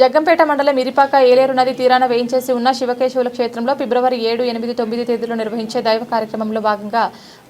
జగ్గంపేట మండలం ఇరిపాక ఏలేరు నది తీరాన వేయించేసి ఉన్న శివకేశవుల క్షేత్రంలో ఫిబ్రవరి ఏడు ఎనిమిది తొమ్మిది తేదీలో నిర్వహించే దైవ కార్యక్రమంలో భాగంగా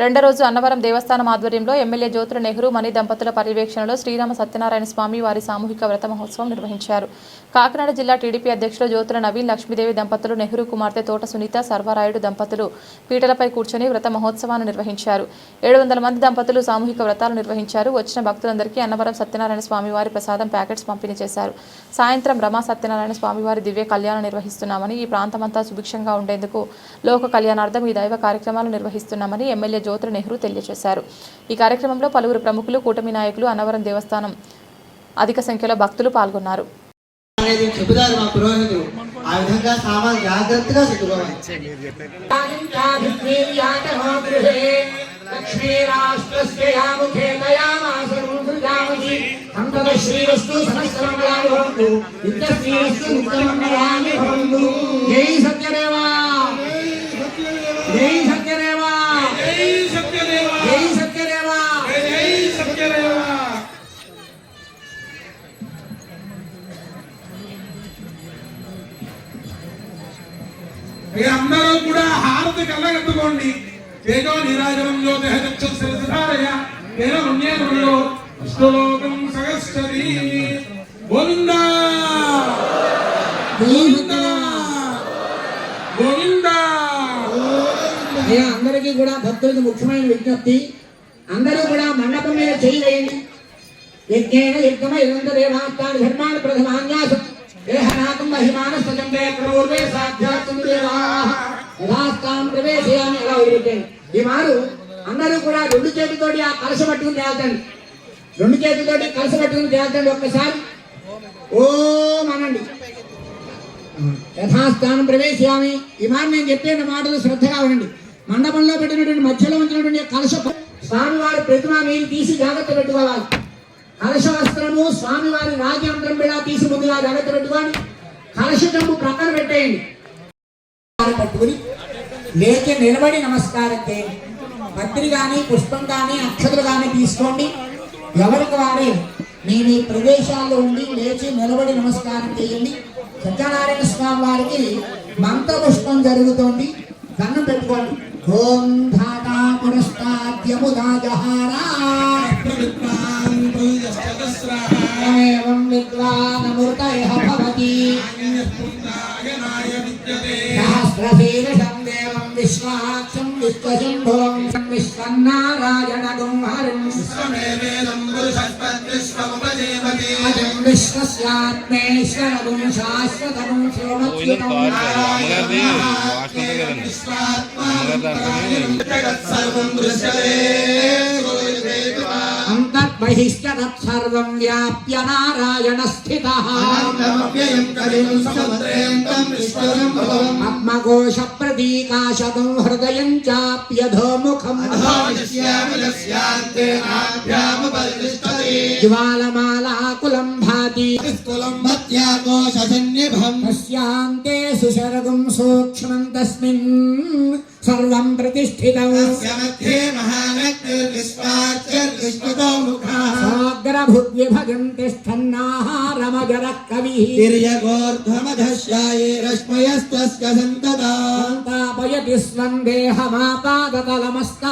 రెండో రోజు అన్నవరం దేవస్థానం ఆధ్వర్యంలో ఎమ్మెల్యే జ్యోతుల నెహ్రూ మణి దంపతుల పర్యవేక్షణలో శ్రీరామ సత్యనారాయణ స్వామి వారి సామూహిక వ్రత మహోత్సవం నిర్వహించారు. కాకినాడ జిల్లా టీడీపీ అధ్యక్షులు జ్యోతుల నవీన్ లక్ష్మీదేవి దంపతులు నెహ్రూ కుమార్తె తోట సునీత సర్వరాయుడు దంపతులు పీటలపై కూర్చొని వ్రత మహోత్సవాన్ని నిర్వహించారు. ఏడు వందల మంది దంపతులు సామూహిక వ్రతాలు నిర్వహించారు. వచ్చిన భక్తులందరికీ అన్నవరం సత్యనారాయణ స్వామి వారి ప్రసాదం ప్యాకెట్స్ పంపిణీ చేశారు. సాయంత్రం రమా సత్యనారాయణ స్వామివారి దివ్య కళ్యాణం నిర్వహిస్తున్నామని ఈ ప్రాంతమంతా సుభిక్షంగా ఉండేందుకు లోక కళ్యాణార్థం ఈ దైవ కార్యక్రమాలు నిర్వహిస్తున్నామని ఎమ్మెల్యే జ్యోతుల నెహ్రూ తెలియజేశారు. ఈ కార్యక్రమంలో పలువురు ప్రముఖులు కూటమి నాయకులు అన్నవరం దేవస్థానం అధిక సంఖ్యలో భక్తులు పాల్గొన్నారు. అనేది చెబుతారు మా పురోహితులు ఆ విధంగా సామాన్ జాగ్రత్తగా పెట్టుకోవాలి జై సత్యదేవా. జై సత్యదేవా. జై సత్యదేవా. కూడా హారతి కళ్ళగట్టుకోండి. ఏదో నీరాజనం జ్యోతి చక్షుధారయ తేన పుణ్యేంద్రుడు అష్టలోకం సగస్వతి గోవింద! గోవింద! గోవింద! అయ్యా అందరికీ కూడా భక్తులకు ముఖ్యమైన విజ్ఞప్తి. అందరూ కూడా మండపం మీద చేయలేని యజ్ఞేన యజ్ఞమ ఇదంత దేవాత్మాని ధర్మాన్ని ప్రథమాన్యాసం దేహనాకం మహిమాన సజంబే ప్రవూర్వే సాధ్యాత్మ దేవాః. యథాస్థాం ప్రవేశయామి అలా వదిలిపెట్టండి. ఈ వారు అందరూ కూడా రెండు చేతితోటి ఆ కలశ పట్టుకుని తేల్చండి. రెండు చేతితోటి కలస పట్టుకుని తేల్చండి ఒక్కసారి. ఓం అనండి. యథాస్థానం ప్రవేశామి ఈ నేను చెప్పిన మాటలు శ్రద్ధగా వినండి. మండపంలో పెట్టినటువంటి మధ్యలో ఉంచినటువంటి కలశ స్వామివారి ప్రతిమ మీరు తీసి జాగ్రత్త పెట్టుకోవాలి. కలశ వస్త్రము స్వామివారి రాజ్యాంతరం కూడా తీసి ముందుగా జాగ్రత్త పెట్టుకోండి. కలశ డబ్బు ప్రక్కన పెట్టేయండి. పట్టుకుని లేచి నిలబడి నమస్కారం చేయండి. పత్రి కానీ పుష్పం కానీ అక్షతలు కానీ తీసుకోండి. ఎవరికి వారే మీ మీ ప్రదేశాల్లో ఉండి లేచి నిలబడి నమస్కారం చేయండి. సత్యనారాయణ స్వామి వారికి మంత్రపుష్పం జరుగుతోంది. దండం పెట్టుకోండి. ఓం ధాతా పురస్తాద్యముదా జహారా. సహస్రశీర్షం దేవం విశ్వాక్షం విశ్వశంభువం విశ్వన్నారాయణగం హరిం అజం విశ్వస్యాత్మేశ్వరగం శాశ్వతగం శివమచ్యుతం అమ్మగారిది వాసన ఉంది కదండి అంతర్బహిష్ట తత్సర్వం వ్యాప్య నారాయణ స్థిత ఆత్మకోశ ప్రతీకాశతం హృదయం చాప్యధోముఖం జ్వాలమాలాకులం భాతి తస్యాంతే సుశరగం సూక్ష్మం తస్మిన్ సర్వం ప్రతిష్ఠితం సాగ్రభుద్విభగం తిష్టన్నాహారమజర కవి తిర్యగోర్ధ్వమధశ్యాయే రశ్మయస్తస్య సంతదా. సంతాపయతి స్వం దేహమాపాదతలమస్త